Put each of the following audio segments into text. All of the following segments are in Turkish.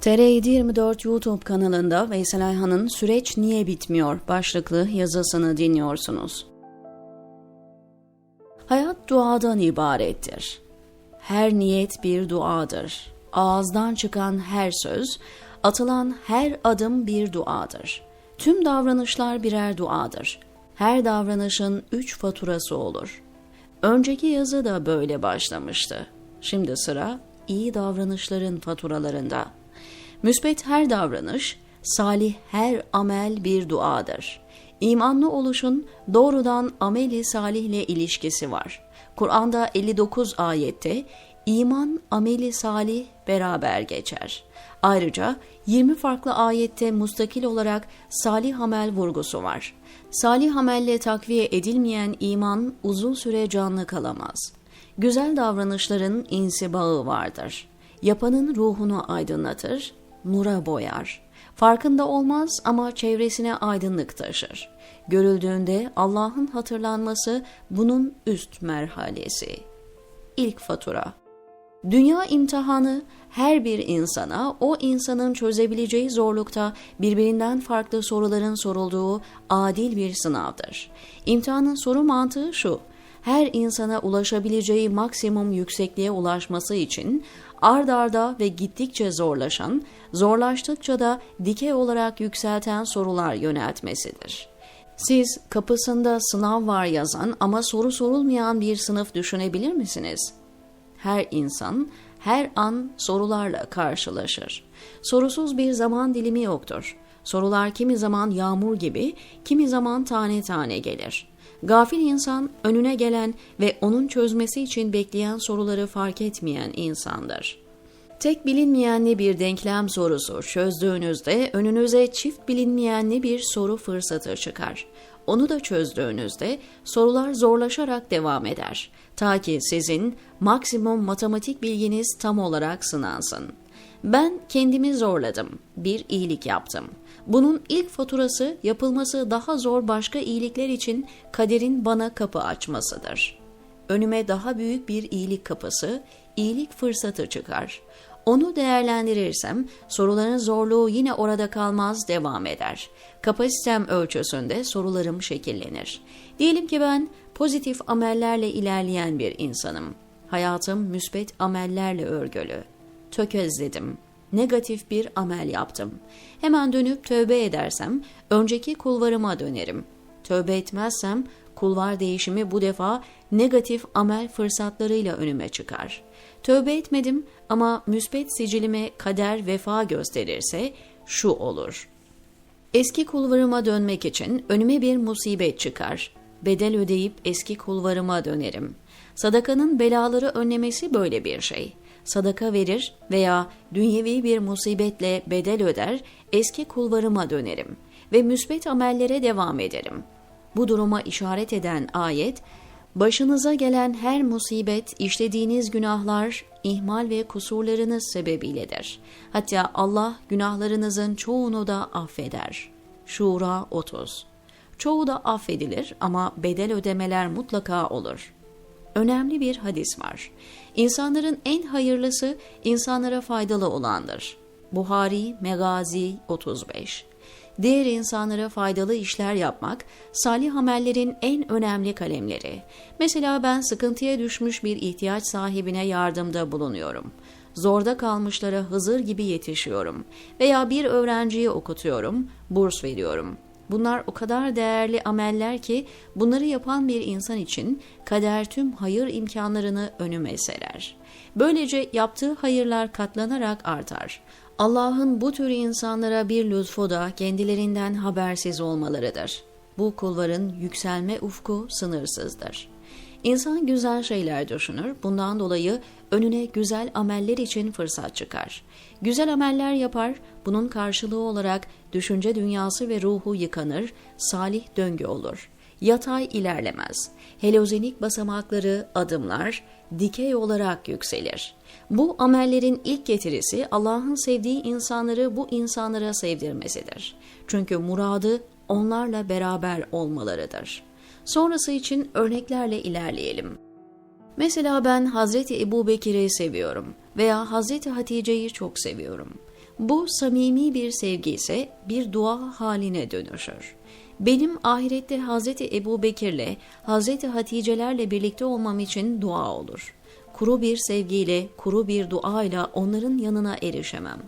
TR724 YouTube kanalında Veysel Ayhan'ın Süreç Niye Bitmiyor başlıklı yazısını dinliyorsunuz. Hayat duadan ibarettir. Her niyet bir duadır. Ağızdan çıkan her söz, atılan her adım bir duadır. Tüm davranışlar birer duadır. Her davranışın üç faturası olur. Önceki yazı da böyle başlamıştı. Şimdi sıra iyi davranışların faturalarında. Müsbet her davranış, salih her amel bir duadır. İmanlı oluşun doğrudan ameli salihle ilişkisi var. Kur'an'da 59 ayette iman, ameli salih beraber geçer. Ayrıca 20 farklı ayette mustakil olarak salih amel vurgusu var. Salih amelle takviye edilmeyen iman uzun süre canlı kalamaz. Güzel davranışların insibağı vardır. Yapanın ruhunu aydınlatır, nura boyar. Farkında olmaz ama çevresine aydınlık taşır. Görüldüğünde Allah'ın hatırlanması bunun üst merhalesi. İlk fatura Dünya imtihanı her bir insana o insanın çözebileceği zorlukta birbirinden farklı soruların sorulduğu adil bir sınavdır. İmtihanın soru mantığı şu, her insana ulaşabileceği maksimum yüksekliğe ulaşması için ard arda ve gittikçe zorlaşan, zorlaştıkça da dikey olarak yükselten sorular yöneltmesidir. Siz kapısında sınav var yazan ama soru sorulmayan bir sınıf düşünebilir misiniz? Her insan her an sorularla karşılaşır. Sorusuz bir zaman dilimi yoktur. Sorular kimi zaman yağmur gibi, kimi zaman tane tane gelir. Gafil insan önüne gelen ve onun çözmesi için bekleyen soruları fark etmeyen insandır. Tek bilinmeyenli bir denklem sorusu çözdüğünüzde önünüze çift bilinmeyenli bir soru fırsatı çıkar. Onu da çözdüğünüzde sorular zorlaşarak devam eder. Ta ki sizin maksimum matematik bilginiz tam olarak sınansın. Ben kendimi zorladım, bir iyilik yaptım. Bunun ilk faturası yapılması daha zor başka iyilikler için kaderin bana kapı açmasıdır. Önüme daha büyük bir iyilik kapısı, iyilik fırsatı çıkar. Onu değerlendirirsem soruların zorluğu yine orada kalmaz devam eder. Kapasitem ölçüsünde sorularım şekillenir. Diyelim ki ben pozitif amellerle ilerleyen bir insanım. Hayatım müsbet amellerle örgülü. Tökezledim. Negatif bir amel yaptım. Hemen dönüp tövbe edersem önceki kulvarıma dönerim. Tövbe etmezsem kulvar değişimi bu defa negatif amel fırsatlarıyla önüme çıkar. Tövbe etmedim ama müsbet sicilime kader vefa gösterirse şu olur. Eski kulvarıma dönmek için önüme bir musibet çıkar. Bedel ödeyip eski kulvarıma dönerim. Sadakanın belaları önlemesi böyle bir şey. Sadaka verir veya dünyevi bir musibetle bedel öder, eski kulvarıma dönerim ve müsbet amellere devam ederim. Bu duruma işaret eden ayet, Başınıza gelen her musibet, işlediğiniz günahlar, ihmal ve kusurlarınız sebebiyledir. Hatta Allah günahlarınızın çoğunu da affeder. Şura 30 Çoğu da affedilir ama bedel ödemeler mutlaka olur. Önemli bir hadis var. İnsanların en hayırlısı insanlara faydalı olandır. Buhari Megazi 35 diğer insanlara faydalı işler yapmak, salih amellerin en önemli kalemleri. Mesela ben sıkıntıya düşmüş bir ihtiyaç sahibine yardımda bulunuyorum. Zorda kalmışlara Hızır gibi yetişiyorum veya bir öğrenciyi okutuyorum, burs veriyorum. Bunlar o kadar değerli ameller ki bunları yapan bir insan için kader tüm hayır imkanlarını önüme serer. Böylece yaptığı hayırlar katlanarak artar. Allah'ın bu tür insanlara bir lütfu da kendilerinden habersiz olmalarıdır. Bu kulların yükselme ufku sınırsızdır. İnsan güzel şeyler düşünür, bundan dolayı önüne güzel ameller için fırsat çıkar. Güzel ameller yapar, bunun karşılığı olarak düşünce dünyası ve ruhu yıkanır, salih döngü olur. Yatay ilerlemez. Helozenik basamakları, adımlar, dikey olarak yükselir. Bu amellerin ilk getirisi Allah'ın sevdiği insanları bu insanlara sevdirmesidir. Çünkü muradı onlarla beraber olmalarıdır. Sonrası için örneklerle ilerleyelim. Mesela ben Hazreti Ebu Bekir'i seviyorum veya Hazreti Hatice'yi çok seviyorum. Bu samimi bir sevgi ise bir dua haline dönüşür. Benim ahirette Hazreti Ebu Bekir'le, Hazreti Hatice'lerle birlikte olmam için dua olur. Kuru bir sevgiyle, kuru bir duayla onların yanına erişemem.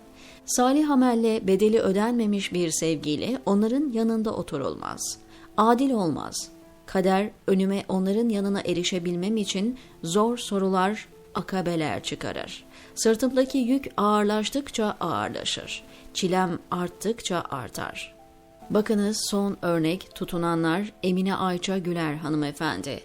Salih amelle bedeli ödenmemiş bir sevgiyle onların yanında oturulmaz. Adil olmaz. Kader önüme onların yanına erişebilmem için zor sorular, akabeler çıkarır. Sırtımdaki yük ağırlaştıkça ağırlaşır. Çilem arttıkça artar. Bakınız son örnek tutunanlar Emine Ayça Güler hanımefendi.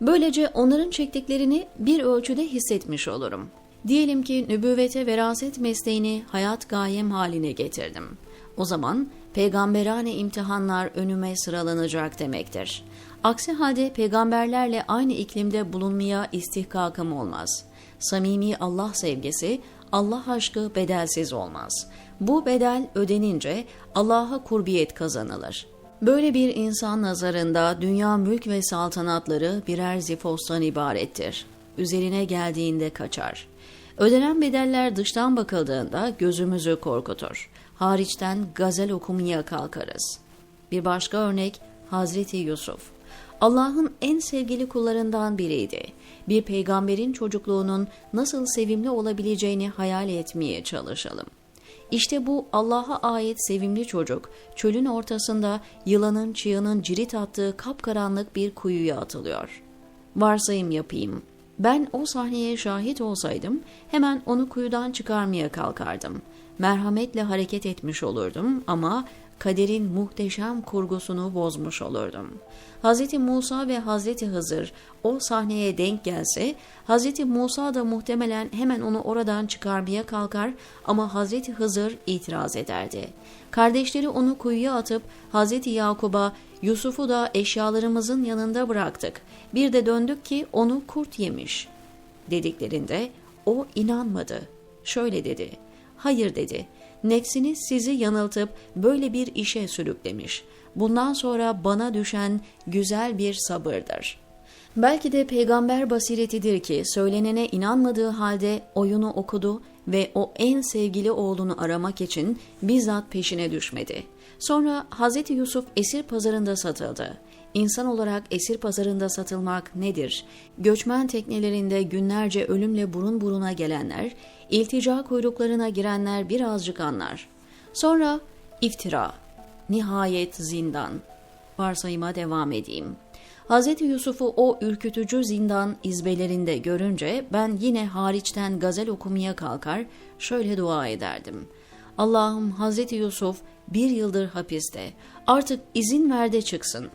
Böylece onların çektiklerini bir ölçüde hissetmiş olurum. Diyelim ki nübüvvete veraset mesleğini hayat gayem haline getirdim. O zaman peygamberane imtihanlar önüme sıralanacak demektir. Aksi halde peygamberlerle aynı iklimde bulunmaya istihkakım olmaz. Samimi Allah sevgisi, Allah aşkı bedelsiz olmaz. Bu bedel ödenince Allah'a kurbiyet kazanılır. Böyle bir insan nazarında dünya mülk ve saltanatları birer zifostan ibarettir. Üzerine geldiğinde kaçar. Ödenen bedeller dıştan bakıldığında gözümüzü korkutur. Hariçten gazel okumaya kalkarız. Bir başka örnek Hazreti Yusuf. Allah'ın en sevgili kullarından biriydi. Bir peygamberin çocukluğunun nasıl sevimli olabileceğini hayal etmeye çalışalım. İşte bu Allah'a ait sevimli çocuk çölün ortasında yılanın çığının cirit attığı kapkaranlık bir kuyuya atılıyor. Varsayım yapayım. Ben o sahneye şahit olsaydım hemen onu kuyudan çıkarmaya kalkardım. Merhametle hareket etmiş olurdum ama kaderin muhteşem kurgusunu bozmuş olurdum. Hz. Musa ve Hz. Hızır o sahneye denk gelse, Hz. Musa da muhtemelen hemen onu oradan çıkarmaya kalkar ama Hz. Hızır itiraz ederdi. Kardeşleri onu kuyuya atıp Hz. Yakub'a Yusuf'u da eşyalarımızın yanında bıraktık. Bir de döndük ki onu kurt yemiş. Dediklerinde o inanmadı. Şöyle dedi. Hayır dedi. Nefsiniz sizi yanıltıp böyle bir işe sürüklemiş. Bundan sonra bana düşen güzel bir sabırdır. Belki de peygamber basiretidir ki söylenene inanmadığı halde oyunu okudu ve o en sevgili oğlunu aramak için bizzat peşine düşmedi. Sonra Hz. Yusuf esir pazarında satıldı. İnsan olarak esir pazarında satılmak nedir? Göçmen teknelerinde günlerce ölümle burun buruna gelenler, iltica kuyruklarına girenler birazcık anlar. Sonra iftira, nihayet zindan. Varsayıma devam edeyim. Hz. Yusuf'u o ürkütücü zindan izbelerinde görünce ben yine hariçten gazel okumaya kalkar, şöyle dua ederdim. Allah'ım Hz. Yusuf bir yıldır hapiste, artık izin ver de çıksın.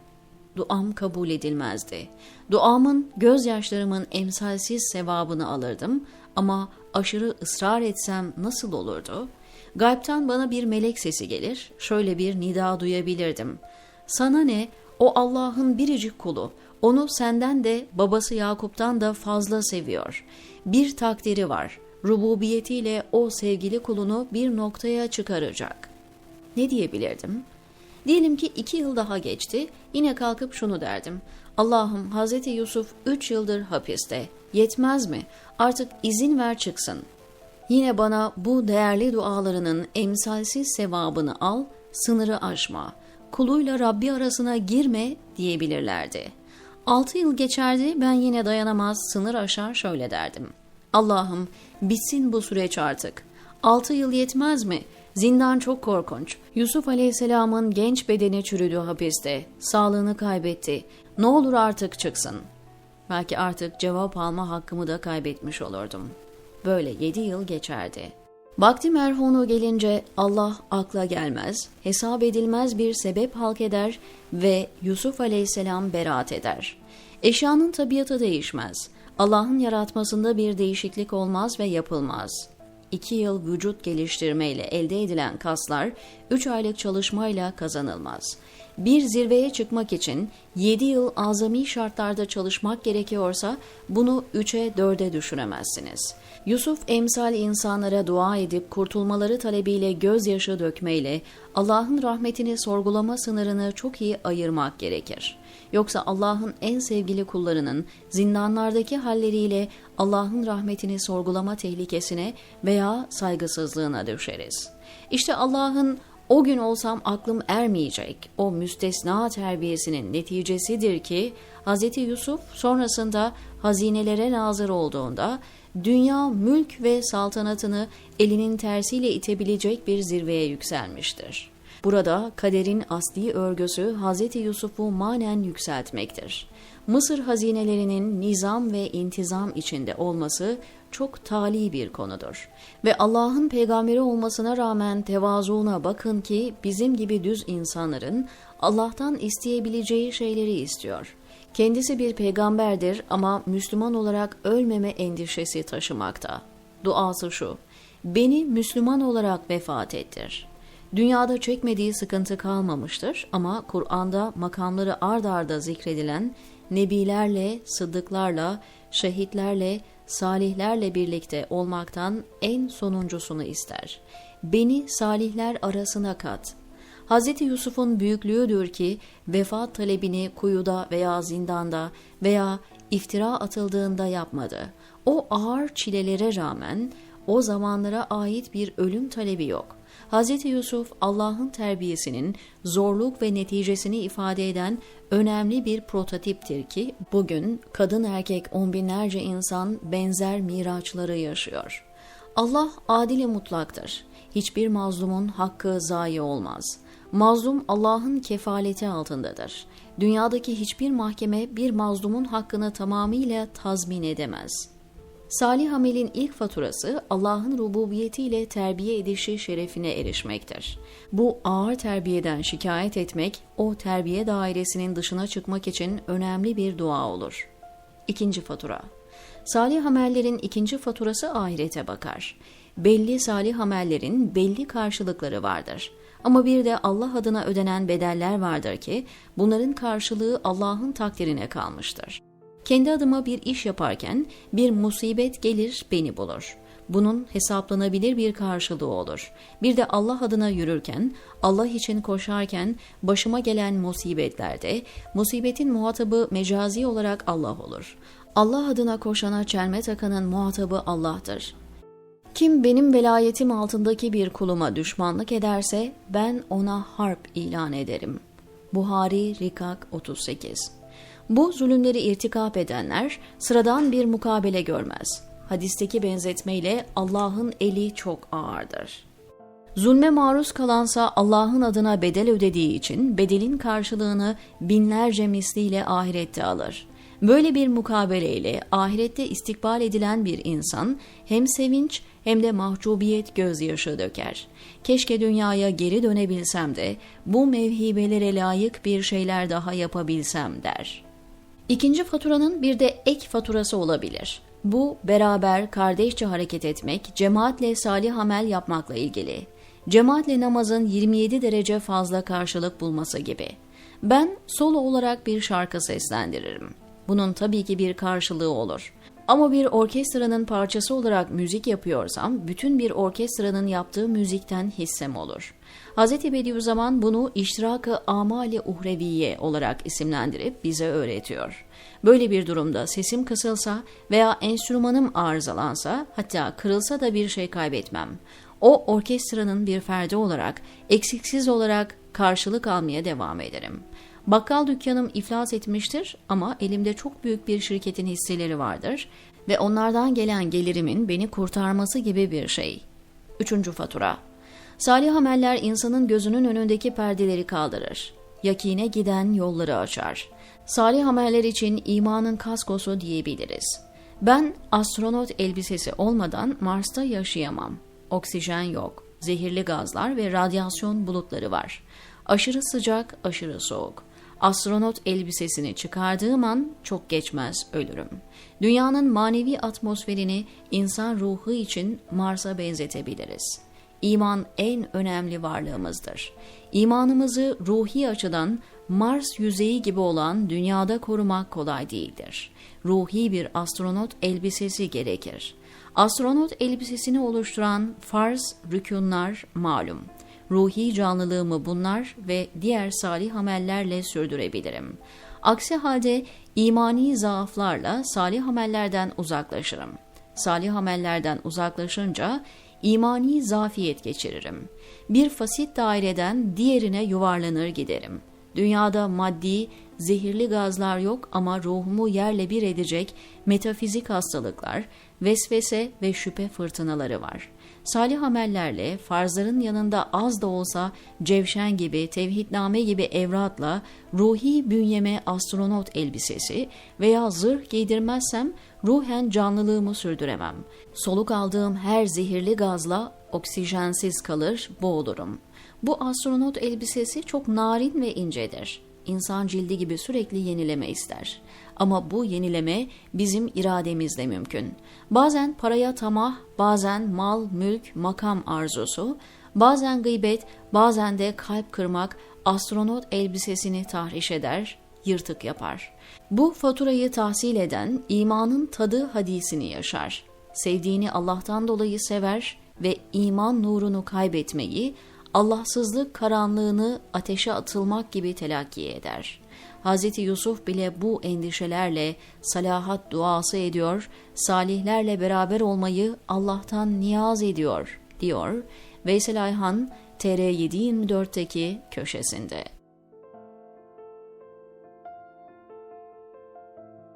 Duam kabul edilmezdi. Duamın, gözyaşlarımın emsalsiz sevabını alırdım ama aşırı ısrar etsem nasıl olurdu? Gaybtan bana bir melek sesi gelir, şöyle bir nida duyabilirdim. Sana ne, o Allah'ın biricik kulu, onu senden de babası Yakup'tan da fazla seviyor. Bir takdiri var, rububiyetiyle o sevgili kulunu bir noktaya çıkaracak. Ne diyebilirdim? Diyelim ki iki yıl daha geçti, yine kalkıp şunu derdim. Allah'ım Hazreti Yusuf üç yıldır hapiste. Yetmez mi? Artık izin ver çıksın. Yine bana bu değerli dualarının emsalsiz sevabını al, sınırı aşma. Kuluyla Rabbi arasına girme diyebilirlerdi. Altı yıl geçerdi ben yine dayanamaz sınır aşar şöyle derdim. Allah'ım bitsin bu süreç artık. Altı yıl yetmez mi? Zindan çok korkunç. Yusuf Aleyhisselam'ın genç bedeni çürüdü hapiste. Sağlığını kaybetti. Ne olur artık çıksın. Belki artık cevap alma hakkımı da kaybetmiş olurdum. Böyle yedi yıl geçerdi. Vakti merhunu gelince Allah akla gelmez, hesap edilmez bir sebep halk eder ve Yusuf aleyhisselam beraat eder. Eşyanın tabiatı değişmez. Allah'ın yaratmasında bir değişiklik olmaz ve yapılmaz. İki yıl vücut geliştirmeyle elde edilen kaslar, üç aylık çalışmayla kazanılmaz. Bir zirveye çıkmak için 7 yıl azami şartlarda çalışmak gerekiyorsa bunu 3'e 4'e düşüremezsiniz. Yusuf emsal insanlara dua edip kurtulmaları talebiyle gözyaşı dökmeyle Allah'ın rahmetini sorgulama sınırını çok iyi ayırmak gerekir. Yoksa Allah'ın en sevgili kullarının zindanlardaki halleriyle Allah'ın rahmetini sorgulama tehlikesine veya saygısızlığına düşeriz. İşte Allah'ın o gün olsam aklım ermeyecek o müstesna terbiyesinin neticesidir ki Hz. Yusuf sonrasında hazinelere nazır olduğunda dünya mülk ve saltanatını elinin tersiyle itebilecek bir zirveye yükselmiştir. Burada kaderin asli örgüsü Hz. Yusuf'u manen yükseltmektir. Mısır hazinelerinin nizam ve intizam içinde olması çok tali bir konudur. Ve Allah'ın peygamberi olmasına rağmen tevazuuna bakın ki bizim gibi düz insanların Allah'tan isteyebileceği şeyleri istiyor. Kendisi bir peygamberdir ama Müslüman olarak ölmeme endişesi taşımakta. Duası şu, beni Müslüman olarak vefat ettir. Dünyada çekmediği sıkıntı kalmamıştır ama Kur'an'da makamları ard arda zikredilen nebilerle, sıddıklarla, şehitlerle, salihlerle birlikte olmaktan en sonuncusunu ister. Beni salihler arasına kat. Hz. Yusuf'un büyüklüğüdür ki vefat talebini kuyuda veya zindanda veya iftira atıldığında yapmadı. O ağır çilelere rağmen o zamanlara ait bir ölüm talebi yok. Hz. Yusuf Allah'ın terbiyesinin zorluk ve neticesini ifade eden önemli bir prototiptir ki bugün kadın erkek on binlerce insan benzer miraçları yaşıyor. Allah adil mutlaktır. Hiçbir mazlumun hakkı zayi olmaz. Mazlum Allah'ın kefaleti altındadır. Dünyadaki hiçbir mahkeme bir mazlumun hakkını tamamıyla tazmin edemez.'' Salih amelin ilk faturası Allah'ın rububiyetiyle terbiye edişi şerefine erişmektir. Bu ağır terbiyeden şikayet etmek, o terbiye dairesinin dışına çıkmak için önemli bir dua olur. İkinci fatura Salih amellerin ikinci faturası ahirete bakar. Belli salih amellerin belli karşılıkları vardır. Ama bir de Allah adına ödenen bedeller vardır ki bunların karşılığı Allah'ın takdirine kalmıştır. Kendi adıma bir iş yaparken bir musibet gelir beni bulur. Bunun hesaplanabilir bir karşılığı olur. Bir de Allah adına yürürken, Allah için koşarken başıma gelen musibetlerde musibetin muhatabı mecazi olarak Allah olur. Allah adına koşana çelme takanın muhatabı Allah'tır. Kim benim velayetim altındaki bir kuluma düşmanlık ederse ben ona harp ilan ederim. Buhari Rikak 38 bu zulümleri irtikap edenler sıradan bir mukabele görmez. Hadisteki benzetmeyle Allah'ın eli çok ağırdır. Zulme maruz kalansa Allah'ın adına bedel ödediği için bedelin karşılığını binlerce misliyle ahirette alır. Böyle bir mukabeleyle ahirette istikbal edilen bir insan hem sevinç hem de mahcubiyet gözyaşı döker. Keşke dünyaya geri dönebilsem de bu mevhibelere layık bir şeyler daha yapabilsem der.'' İkinci faturanın bir de ek faturası olabilir. Bu beraber kardeşçe hareket etmek, cemaatle salih amel yapmakla ilgili. Cemaatle namazın 27 derece fazla karşılık bulması gibi. Ben solo olarak bir şarkı seslendiririm. Bunun tabii ki bir karşılığı olur. Ama bir orkestranın parçası olarak müzik yapıyorsam bütün bir orkestranın yaptığı müzikten hissem olur. Hz. Bediüzzaman bunu iştirak-ı amali uhreviye olarak isimlendirip bize öğretiyor. Böyle bir durumda sesim kısılsa veya enstrümanım arızalansa hatta kırılsa da bir şey kaybetmem. O orkestranın bir ferdi olarak eksiksiz olarak karşılık almaya devam ederim. Bakkal dükkanım iflas etmiştir ama elimde çok büyük bir şirketin hisseleri vardır ve onlardan gelen gelirimin beni kurtarması gibi bir şey. Üçüncü fatura. Salih ameller insanın gözünün önündeki perdeleri kaldırır. Yakine giden yolları açar. Salih ameller için imanın kaskosu diyebiliriz. Ben astronot elbisesi olmadan Mars'ta yaşayamam. Oksijen yok, zehirli gazlar ve radyasyon bulutları var. Aşırı sıcak, aşırı soğuk. Astronot elbisesini çıkardığım an çok geçmez ölürüm. Dünyanın manevi atmosferini insan ruhu için Mars'a benzetebiliriz. İman en önemli varlığımızdır. İmanımızı ruhi açıdan Mars yüzeyi gibi olan dünyada korumak kolay değildir. Ruhi bir astronot elbisesi gerekir. Astronot elbisesini oluşturan farz, rükunlar malum. Ruhi canlılığımı bunlar ve diğer salih amellerle sürdürebilirim. Aksi halde imani zaaflarla salih amellerden uzaklaşırım. Salih amellerden uzaklaşınca imani zafiyet geçiririm. Bir fasit daireden diğerine yuvarlanır giderim. Dünyada maddi, zehirli gazlar yok ama ruhumu yerle bir edecek metafizik hastalıklar, vesvese ve şüphe fırtınaları var. Salih amellerle, farzların yanında az da olsa cevşen gibi, tevhidname gibi evratla ruhi bünyeme astronot elbisesi veya zırh giydirmezsem ruhen canlılığımı sürdüremem. Soluk aldığım her zehirli gazla oksijensiz kalır, boğulurum. Bu astronot elbisesi çok narin ve incedir. İnsan cildi gibi sürekli yenileme ister. Ama bu yenileme bizim irademizle mümkün. Bazen paraya tamah, bazen mal, mülk, makam arzusu, bazen gıybet, bazen de kalp kırmak astronot elbisesini tahriş eder, yırtık yapar. Bu faturayı tahsil eden imanın tadı hadisini yaşar. Sevdiğini Allah'tan dolayı sever ve iman nurunu kaybetmeyi, Allahsızlık karanlığını ateşe atılmak gibi telakki eder. Hz. Yusuf bile bu endişelerle salahat duası ediyor, salihlerle beraber olmayı Allah'tan niyaz ediyor, diyor Veysel Ayhan TR724'teki köşesinde.